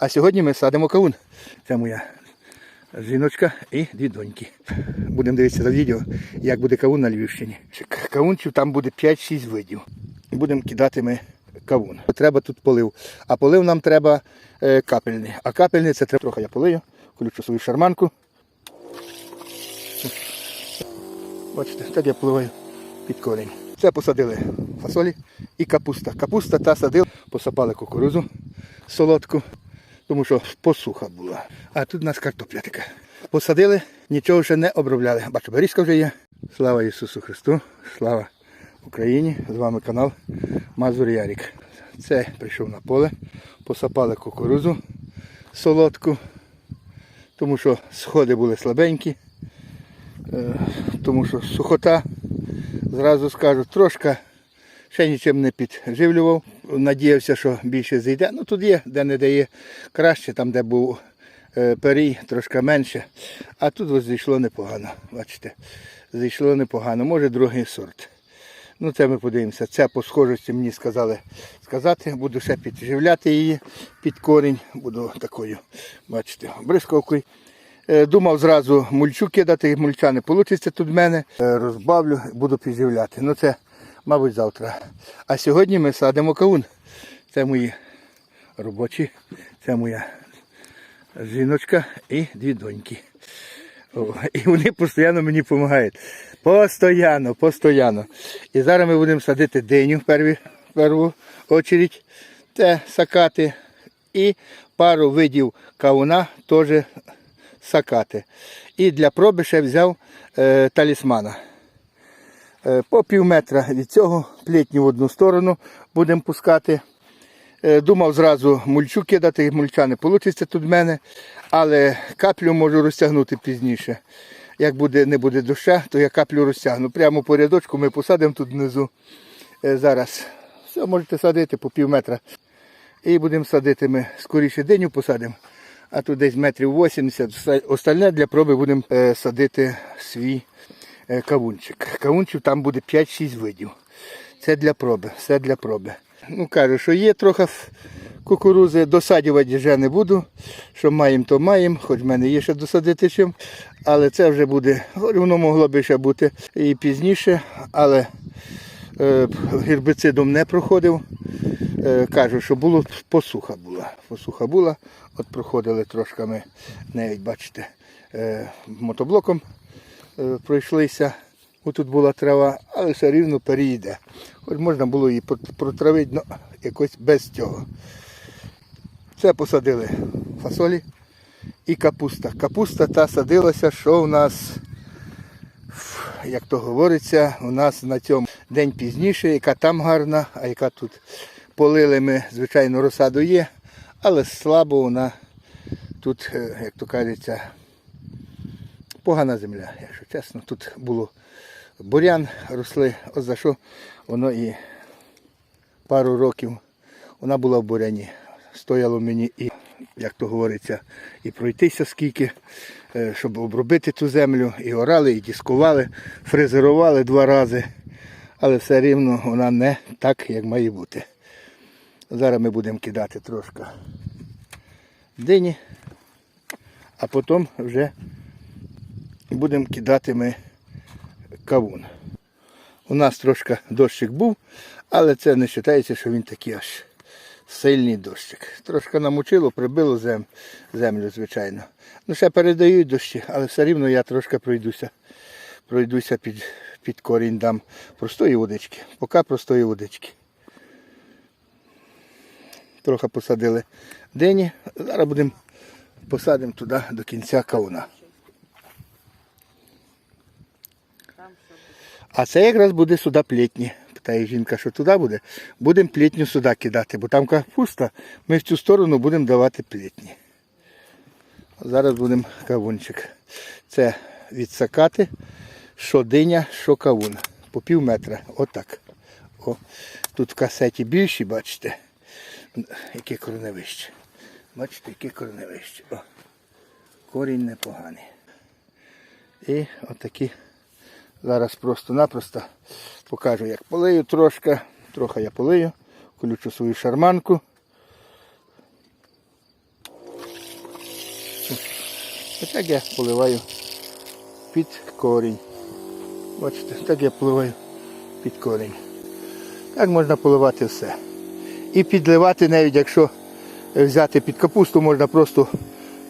А сьогодні ми садимо кавун. Це моя жіночка і дві доньки. Будемо дивитися за відео, як буде кавун на Львівщині. Кавунчів там буде 5-6 видів. Будемо кидати ми кавун. Треба тут полив. А полив нам треба е, капельний. А капельний це треба трохи я полию, включу свою шарманку. Бачите, так я поливаю під корінь. Це посадили фасолі і капуста. Капуста та садили, посапали кукурузу солодку, тому що посуха була. А тут у нас картопля така. Посадили, нічого ще не обробляли. Бачу, берізка вже є. Слава Ісусу Христу, слава Україні! З вами канал Мазур Ярік. Це прийшов на поле, посапали кукурузу солодку, тому що сходи були слабенькі, е, тому що сухота, зразу скажу, трошки ще нічим не підживлював. Надіявся, що більше зійде. Ну тут є, де не дає краще, там де був е, перій, трошки менше. А тут ось зійшло непогано. Бачите, зійшло непогано. Може другий сорт. Ну це ми подивимося. Це по схожості мені сказали сказати. Буду ще підживляти її під корінь. Буду такою, бачите, бризковкою. Е, Думав зразу мульчу кидати, мульча не вийде тут в мене. Е, Розбавлю, буду підживляти. Ну це, мабуть, завтра. А сьогодні ми садимо кавун. Це мої робочі, це моя жіночка і дві доньки. О, і вони постійно мені допомагають. Постоянно, постоянно. І зараз ми будемо садити диню в перві- в першу очередь. Це сакати. І пару видів кавуна теж сакати. І для проби ще взяв е, талісмана. Е, по пів метра від цього плетню в одну сторону будемо пускати. Е, Думав зразу мульчу кидати, мульча не вийде тут в мене, але каплю можу розтягнути пізніше. Як буде, не буде доща, то я каплю розтягну. Прямо по рядочку ми посадимо тут внизу. Е, Зараз все можете садити по пів метра. І будемо садити ми скоріше диню посадимо, а тут десь метрів 80. Оста- Остальне для проби будемо садити свій кавунчик. Кавунчик там буде 5-6 видів. Це для проби, все для проби. Ну, кажу, що є трохи кукурузи, досадювати вже не буду. Що маємо, то маємо, хоч в мене є ще досадити чим. Але це вже буде, воно могло би ще бути і пізніше, але е, гербицидом не проходив. Е, кажу, що було посуха була. Посуха була. От проходили трошки навіть, бачите, е, мотоблоком е, пройшлися. Отут була трава, але все рівно переїде. Хоч можна було її протравити, але якось без цього. Це посадили фасолі і капуста. Капуста та садилася, що у нас, як то говориться, у нас на цьому день пізніше, яка там гарна, а яка тут полили ми, звичайно, розсаду є, але слабо вона тут, е, як то кажеться, погана земля, якщо чесно. Тут було бурян, росли, ось за що воно і пару років вона була в буряні. Стояло мені і, як то говориться, і пройтися скільки, е, щоб обробити ту землю. І орали, і дискували, фрезерували два рази. Але все рівно вона не так, як має бути. Зараз ми будемо кидати трошки дині, а потім вже будемо кидати ми кавун. У нас трошки дощик був, але це не вважається, що він такий аж сильний дощик. Трошки намочило, прибило зем, землю, звичайно. Ну, ще передають дощі, але все рівно я трошки пройдуся. Пройдуся під, під корінь, дам простої водички. Поки простої водички. Трохи посадили дині. Зараз будемо посадимо туди до кінця кавуна. А це якраз буде сюди плетні. Питає жінка, що туди буде. Будемо плетню сюди кидати, бо там капуста, ми в цю сторону будемо давати плетні. Зараз будемо кавунчик. Це відсакати, що диня, що кавун. По пів метра. Отак. О. Тут в касеті більші, бачите, яке кореневище. Бачите, яке кореневище. О. Корінь непоганий. І отакі. Зараз просто-напросто покажу, як полию трошки. Трохи я полию, включу свою шарманку. А так я поливаю під корінь. Бачите, так я поливаю під корінь. Так можна поливати все. І підливати навіть, якщо взяти під капусту, можна просто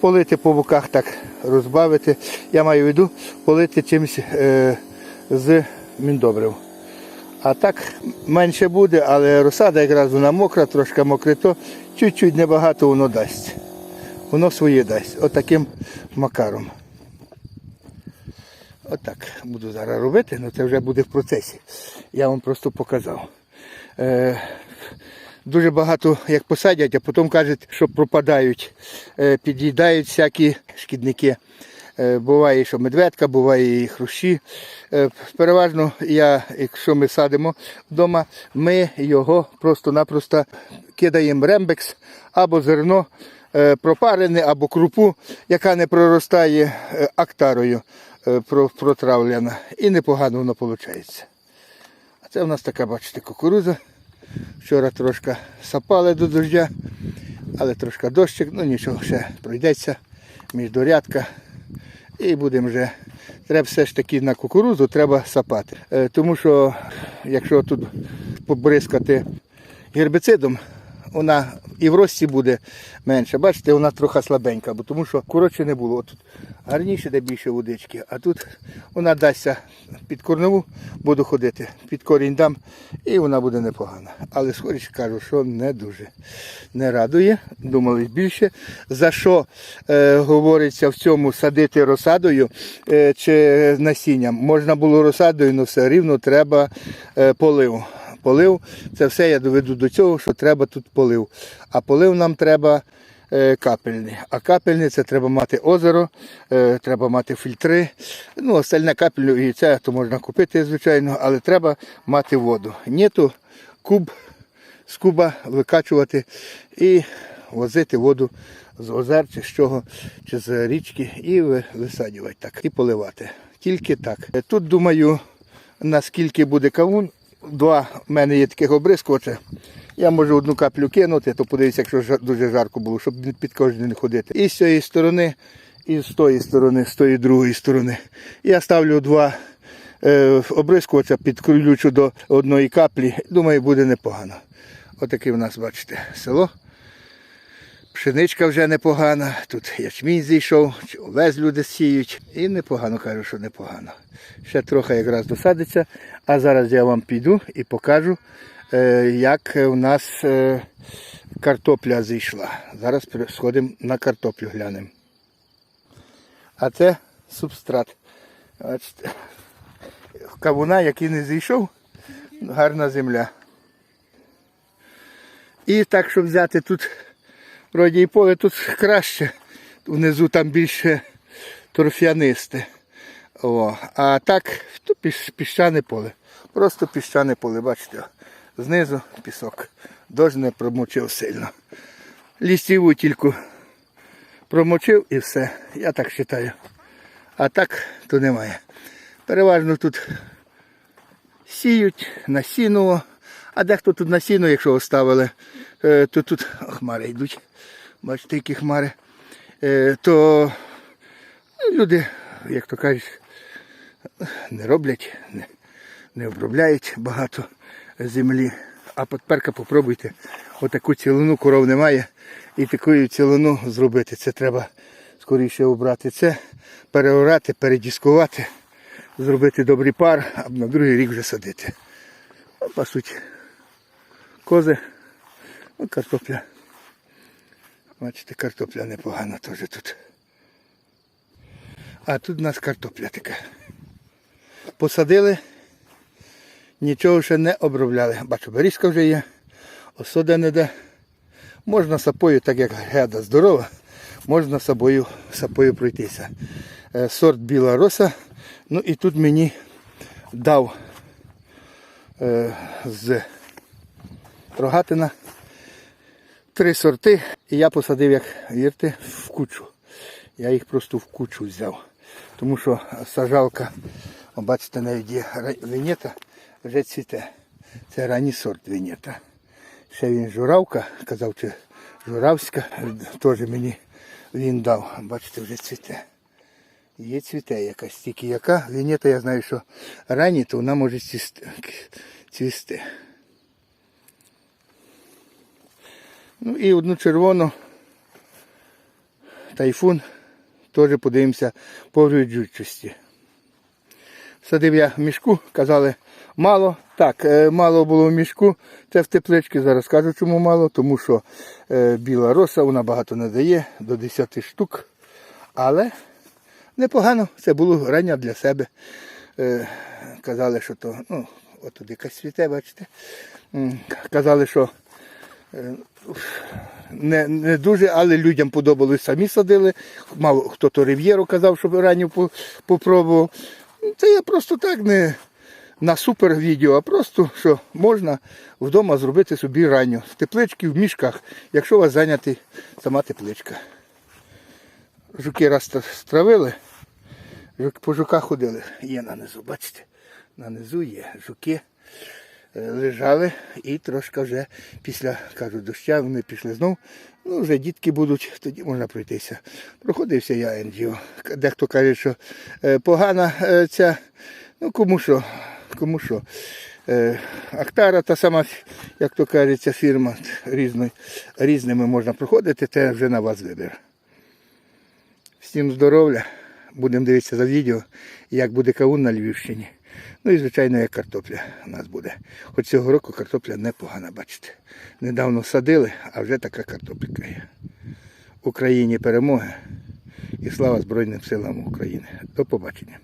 полити по боках, так розбавити. Я маю в виду полити чимось е, з міндобрив. А так менше буде, але розсада якраз вона мокра, трошки мокрито, чуть-чуть небагато воно дасть. Воно своє дасть. Отаким макаром. Отак буду зараз робити, але це вже буде в процесі. Я вам просто показав. Е, дуже багато як посадять, а потім кажуть, що пропадають, е, під'їдають всякі шкідники. Е, буває, що медведка, буває і хрущі. Е, переважно, я, якщо ми садимо вдома, ми його просто-напросто кидаємо рембекс або зерно е, пропарене, або крупу, яка не проростає актарою протравлена. І непогано воно виходить. А це в нас така, бачите, кукуруза. Вчора трошки сапали до дождя, але трошки дощик, ну нічого, ще пройдеться міждорядка. І будемо вже. Треба все ж таки на кукурузу треба сапати. Е, Тому що якщо тут побризкати гербіцидом, вона і в рості буде менше. Бачите, вона трохи слабенька, бо тому що коротше не було. Тут гарніше, де більше водички, а тут вона дасться під корневу, буду ходити, під корінь дам, і вона буде непогана. Але скоріше кажу, що не дуже не радує. Думали більше. За що е, говориться в цьому садити розсадою е, чи насінням? Можна було розсадою, але все рівно треба е, полив. Полив, це все я доведу до цього, що треба тут полив. А полив нам треба е, капельний. А капельний це треба мати озеро, е, треба мати фільтри. Ну, остальне капельну і це то можна купити, звичайно, але треба мати воду. Нету куб з куба викачувати і возити воду з озер чи з чого, чи з річки, і ви- висаджувати так, і поливати. Тільки так. Е, Тут думаю, наскільки буде кавун. Два в мене є таких обрискувача. Я можу одну каплю кинути, то подивіться, якщо дуже жарко було, щоб під кожен не ходити. І з цієї сторони, і з тої сторони, з тої другої сторони. Я ставлю два е, обрискувача, підключу до одної каплі. Думаю, буде непогано. Отаке в нас, бачите, село. Пшеничка вже непогана, тут ячмінь зійшов, овес люди сіють. І непогано кажу, що непогано. Ще трохи якраз досадиться. А зараз я вам піду і покажу, е, як у нас е, картопля зійшла. Зараз сходимо на картоплю глянемо. А це субстрат. Кавуна, який не зійшов, гарна земля. І так, щоб взяти тут, вроді і поле тут краще, внизу там більше торф'янисте. О, а так, то піщане поле. Просто піщане поле, бачите, знизу пісок. Дощ не промочив сильно. Лістіву тільки промочив і все. Я так вважаю. А так то немає. Переважно тут сіють насінно, а дехто тут насінно, якщо оставили, е, то тут хмари йдуть. Бачите, які хмари. Е, То ну, люди, як то кажуть, не роблять, не, не обробляють багато землі. А тепер попробуйте, отаку цілину коров немає. І таку цілину зробити. Це треба скоріше обрати це, переорати, передіскувати, зробити добрий пар, а на другий рік вже садити. Пасуть кози, О, картопля. Бачите, картопля непогана теж тут. А тут у нас картопля така. Посадили, нічого ще не обробляли. Бачу, берізка вже є, осода не де. Можна сапою, так як геда здорова, можна сапою, сапою пройтися. Е, Сорт біла роса. Ну і тут мені дав е, з рогатина три сорти. І я посадив, як вірте, в кучу. Я їх просто в кучу взяв. Тому що сажалка, бачите, навіть є вінета, вже цвіте. Це ранній сорт вінета. Ще він журавка, казав, чи журавська, теж мені він дав. Бачите, вже цвіте. Є цвіте якась, тільки яка. Вінета, я знаю, що рані, то вона може цвісти. цвісти. Ну і одну червону тайфун. Теж подивимося по врожучості. Садив я в мішку, казали мало. Так, е, мало було в мішку. Це в тепличці. Зараз кажу, чому мало, тому що е, біла роса вона багато не дає, до 10 штук. Але непогано, це було рання для себе. Е, казали, що то, ну, от якась світе, бачите. Казали, що не, не дуже, але людям подобалось, самі садили. Мало хто то рив'єру казав, щоб ранню попробував. Це я просто так не на супер відео, а просто що можна вдома зробити собі ранню. В тепличці, в мішках, якщо у вас зайнятий сама тепличка. Жуки раз стравили, по жуках ходили. Є на низу, бачите? На низу є жуки. Е, Лежали і трошки вже після, кажу, доща вони пішли знов. Ну, вже дітки будуть, тоді можна пройтися. Проходився я НГО. Дехто каже, що е, погана е, ця, ну кому що, кому що. Актара та сама, як то кажеться, фірма різної, різними можна проходити, це вже на вас вибір. Всім здоров'я. Будемо дивитися за відео, як буде кавун на Львівщині. Ну і, звичайно, як картопля у нас буде. Хоч цього року картопля непогана, бачите. Недавно садили, а вже така картопля є. Україні перемоги і слава Збройним силам України. До побачення.